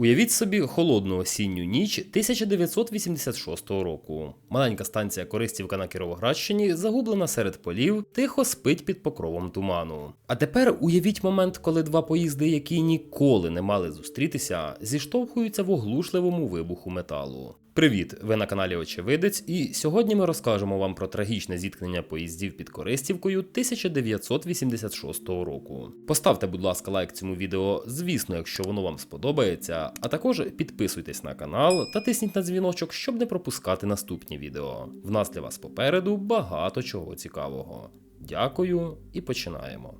Уявіть собі холодну осінню ніч 1986 року. Маленька станція Користівка на Кіровоградщині, загублена серед полів, тихо спить під покровом туману. А тепер уявіть момент, коли два поїзди, які ніколи не мали зустрітися, зіштовхуються в оглушливому вибуху металу. Привіт! Ви на каналі Очевидець, і сьогодні ми розкажемо вам про трагічне зіткнення поїздів під Користівкою 1986 року. Поставте, будь ласка, лайк цьому відео, звісно, якщо воно вам сподобається, а також підписуйтесь на канал та тисніть на дзвіночок, щоб не пропускати наступні відео. В нас для вас попереду багато чого цікавого. Дякую і починаємо.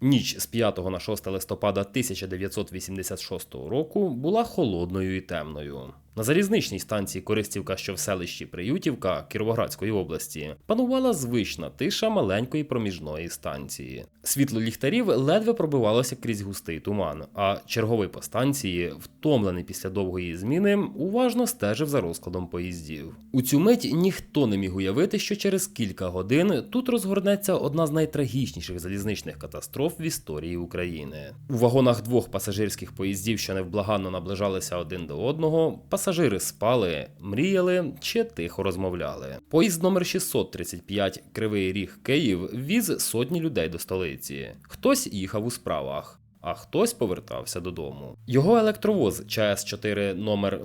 Ніч з 5 на 6 листопада 1986 року була холодною і темною. На залізничній станції Користівка, що в селищі Приютівка Кіровоградської області, панувала звична тиша маленької проміжної станції. Світло ліхтарів ледве пробивалося крізь густий туман, а черговий по станції, втомлений після довгої зміни, уважно стежив за розкладом поїздів. У цю мить ніхто не міг уявити, що через кілька годин тут розгорнеться одна з найтрагічніших залізничних катастроф в історії України. У вагонах двох пасажирських поїздів, що невблаганно наближалися один до одного, пасажири спали, мріяли чи тихо розмовляли. Поїзд номер 635 Кривий Ріг Київ віз сотні людей до столиці. Хтось їхав у справах. А хтось повертався додому. Його електровоз ЧС-4 номер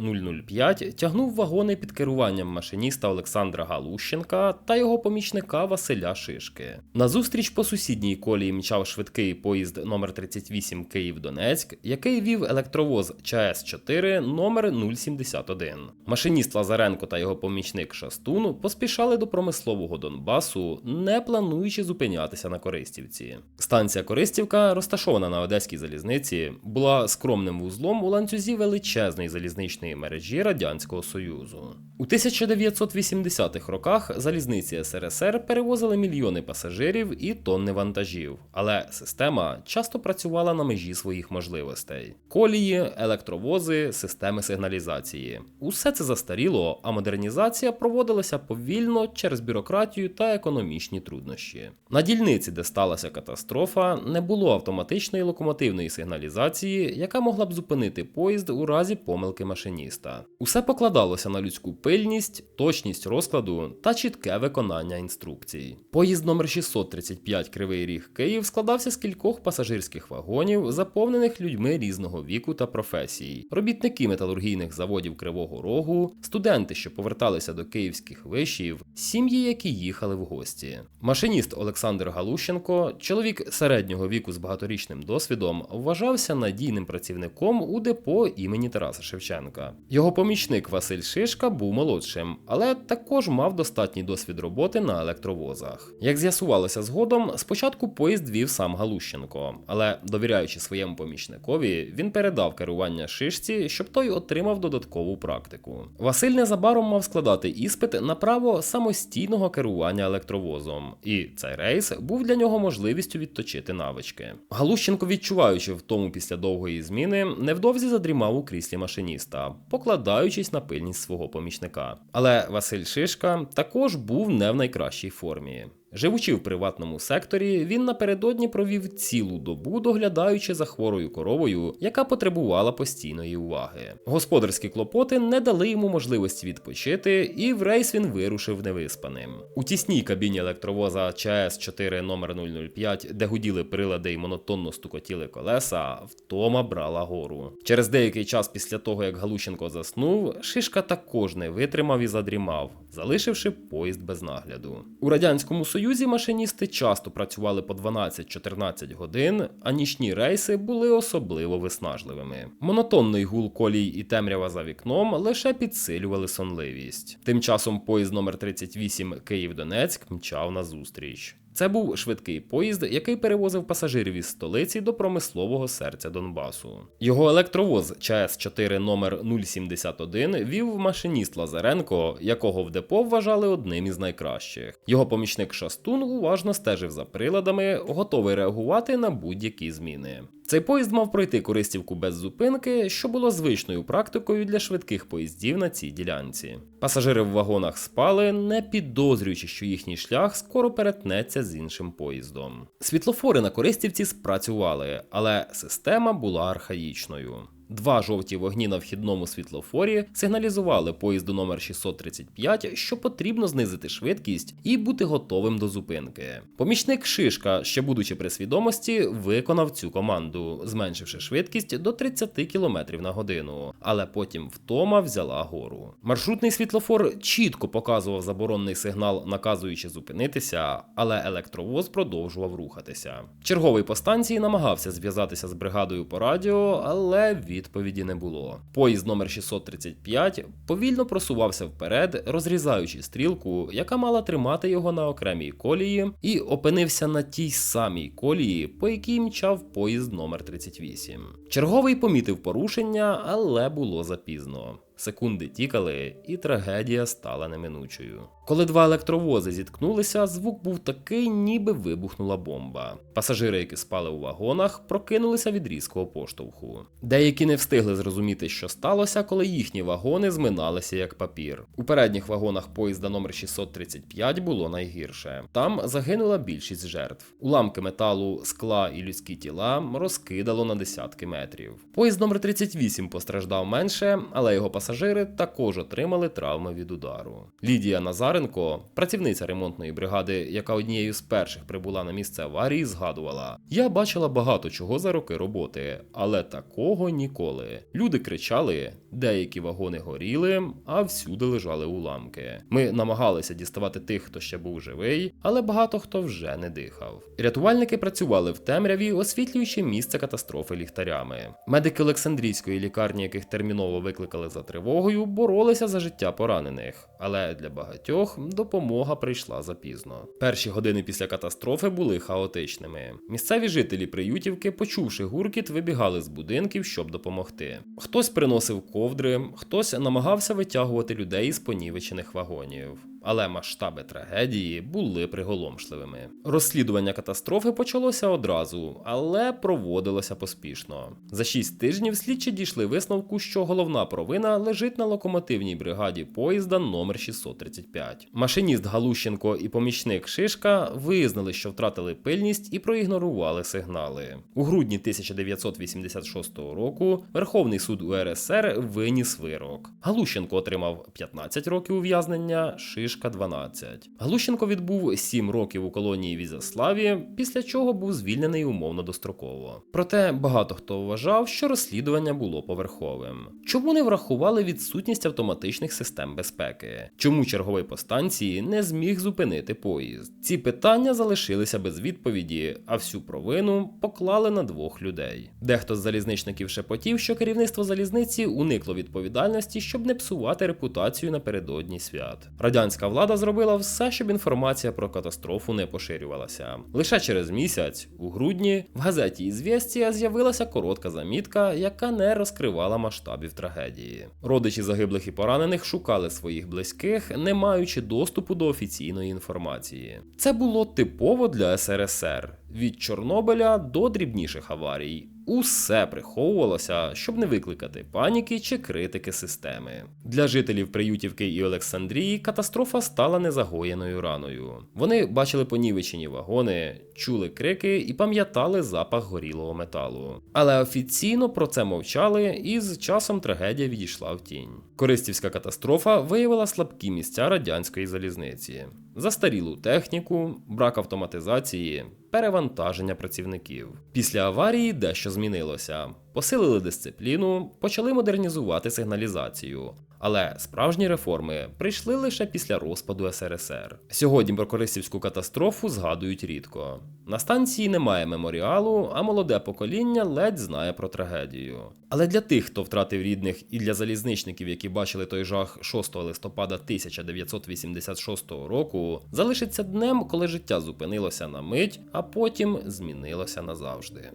005 тягнув вагони під керуванням машиніста Олександра Галущенка та його помічника Василя Шишки. Назустріч по сусідній колії мчав швидкий поїзд номер 38 Київ-Донецьк, який вів електровоз ЧС-4 номер 071. Машиніст Лазаренко та його помічник Шастун поспішали до промислового Донбасу, не плануючи зупинятися на Користівці. Станція Користівка, розташована на Одеській залізниці, була скромним вузлом у ланцюзі величезної залізничної мережі Радянського Союзу. У 1980-х роках залізниці СРСР перевозили мільйони пасажирів і тонни вантажів, але система часто працювала на межі своїх можливостей: колії, електровози, системи сигналізації. Усе це застаріло, а модернізація проводилася повільно через бюрократію та економічні труднощі. На дільниці, де сталася катастрофа, не було автоматичної локомотивної сигналізації, яка могла б зупинити поїзд у разі помилки машиніста. Усе покладалося на людську пильність, точність розкладу та чітке виконання інструкцій. Поїзд номер 635 Кривий Ріг Київ складався з кількох пасажирських вагонів, заповнених людьми різного віку та професій, робітники металургійних заводів Кривого Рогу, студенти, що поверталися до київських вишів, сім'ї, які їхали в гості. Машиніст Олександр Галущенко, чоловік середнього віку з багаторічним досвідом, вважався надійним працівником у депо імені Тараса Шевченка. Його помічник Василь Шишка був молодшим, але також мав достатній досвід роботи на електровозах. Як з'ясувалося згодом, спочатку поїзд вів сам Галущенко, але довіряючи своєму помічникові, він передав керування шишці, щоб той отримав додаткову практику. Василь незабаром мав складати іспит на право самостійного керування електровозом, і цей рейс був для нього можливістю відточити навички. Галущенко, відчуваючи втому після довгої зміни, невдовзі задрімав у кріслі машиніста, покладаючись на пильність свого помічника. Але Василь Шишка також був не в найкращій формі. Живучи в приватному секторі, він напередодні провів цілу добу, доглядаючи за хворою коровою, яка потребувала постійної уваги. Господарські клопоти не дали йому можливості відпочити, і в рейс він вирушив невиспаним. У тісній кабіні електровоза ЧС-4 номер 005, де гуділи прилади й монотонно стукотіли колеса, втома брала гору. Через деякий час після того, як Галущенко заснув, Шишка також не витримав і задрімав, залишивши поїзд без нагляду. У радянському Союзі машиністи часто працювали по 12-14 годин, а нічні рейси були особливо виснажливими. Монотонний гул колій і темрява за вікном лише підсилювали сонливість. Тим часом поїзд номер 38 Київ-Донецьк мчав назустріч. Це був швидкий поїзд, який перевозив пасажирів із столиці до промислового серця Донбасу. Його електровоз ЧС-4 номер 071 вів машиніст Лазаренко, якого в депо вважали одним із найкращих. Його помічник Шастун уважно стежив за приладами, готовий реагувати на будь-які зміни. Цей поїзд мав пройти Користівку без зупинки, що було звичною практикою для швидких поїздів на цій ділянці. Пасажири в вагонах спали, не підозрюючи, що їхній шлях скоро перетнеться з іншим поїздом. Світлофори на Користівці спрацювали, але система була архаїчною. Два жовті вогні на вхідному світлофорі сигналізували поїзду номер 635, що потрібно знизити швидкість і бути готовим до зупинки. Помічник Шишка, ще будучи при свідомості, виконав цю команду, зменшивши швидкість до 30 км на годину, але потім втома взяла гору. Маршрутний світлофор чітко показував заборонний сигнал, наказуючи зупинитися, але електровоз продовжував рухатися. Черговий по станції намагався зв'язатися з бригадою по радіо, але відповіді не було. Поїзд номер 635 повільно просувався вперед, розрізаючи стрілку, яка мала тримати його на окремій колії, і опинився на тій самій колії, по якій мчав поїзд номер 38. Черговий помітив порушення, але було запізно. Секунди тікали, і трагедія стала неминучою. Коли два електровози зіткнулися, звук був такий, ніби вибухнула бомба. Пасажири, які спали у вагонах, прокинулися від різкого поштовху. Деякі не встигли зрозуміти, що сталося, коли їхні вагони зминалися як папір. У передніх вагонах поїзда номер 635 було найгірше. Там загинула більшість жертв. Уламки металу, скла і людські тіла розкидало на десятки метрів. Поїзд номер 38 постраждав менше, але його пасажири також отримали травми від удару. Лідія Назаренко, працівниця ремонтної бригади, яка однією з перших прибула на місце аварії, згадувала: Я бачила багато чого за роки роботи, але такого ніколи. Люди кричали, деякі вагони горіли, а всюди лежали уламки. Ми намагалися діставати тих, хто ще був живий, але багато хто вже не дихав. Рятувальники працювали в темряві, освітлюючи місце катастрофи ліхтарями. Медики Олександрійської лікарні, яких терміново викликали за тривогою, боролися за життя поранених, але для багатьох допомога прийшла запізно. Перші години після катастрофи були хаотичними. Місцеві жителі Приютівки, почувши гуркіт, вибігали з будинків, щоб допомогти. Хтось приносив ковдри, хтось намагався витягувати людей із понівечених вагонів. Але масштаби трагедії були приголомшливими. Розслідування катастрофи почалося одразу, але проводилося поспішно. За шість тижнів слідчі дійшли висновку, що головна провина лежить на локомотивній бригаді поїзда номер 635. Машиніст Галущенко і помічник Шишка визнали, що втратили пильність і проігнорували сигнали. У грудні 1986 року Верховний суд УРСР виніс вирок. Галущенко отримав 15 років ув'язнення. Шишка Шишка 12. Глущенко відбув 7 років у колонії в Ізяславі, після чого був звільнений умовно достроково. Проте багато хто вважав, що розслідування було поверховим. Чому не врахували відсутність автоматичних систем безпеки? Чому черговий по станції не зміг зупинити поїзд? Ці питання залишилися без відповіді, а всю провину поклали на двох людей. Дехто з залізничників шепотів, що керівництво залізниці уникло відповідальності, щоб не псувати репутацію напередодні свят. Радянська влада зробила все, щоб інформація про катастрофу не поширювалася. Лише через місяць, у грудні, в газеті «Ізвєстія» з'явилася коротка замітка, яка не розкривала масштабів трагедії. Родичі загиблих і поранених шукали своїх близьких, не маючи доступу до офіційної інформації. Це було типово для СРСР від Чорнобиля до дрібніших аварій. Усе приховувалося, щоб не викликати паніки чи критики системи. Для жителів Приютівки і Олександрії катастрофа стала незагоєною раною. Вони бачили понівечені вагони, чули крики і пам'ятали запах горілого металу. Але офіційно про це мовчали, і з часом трагедія відійшла в тінь. Користівська катастрофа виявила слабкі місця радянської залізниці, застарілу техніку, брак автоматизації перевантаження працівників. Після аварії дещо змінилося. Посилили дисципліну, почали модернізувати сигналізацію. Але справжні реформи прийшли лише після розпаду СРСР. Сьогодні про Корисівську катастрофу згадують рідко. На станції немає меморіалу, а молоде покоління ледь знає про трагедію. Але для тих, хто втратив рідних, і для залізничників, які бачили той жах 6 листопада 1986 року, залишиться днем, коли життя зупинилося на мить, а потім змінилося назавжди.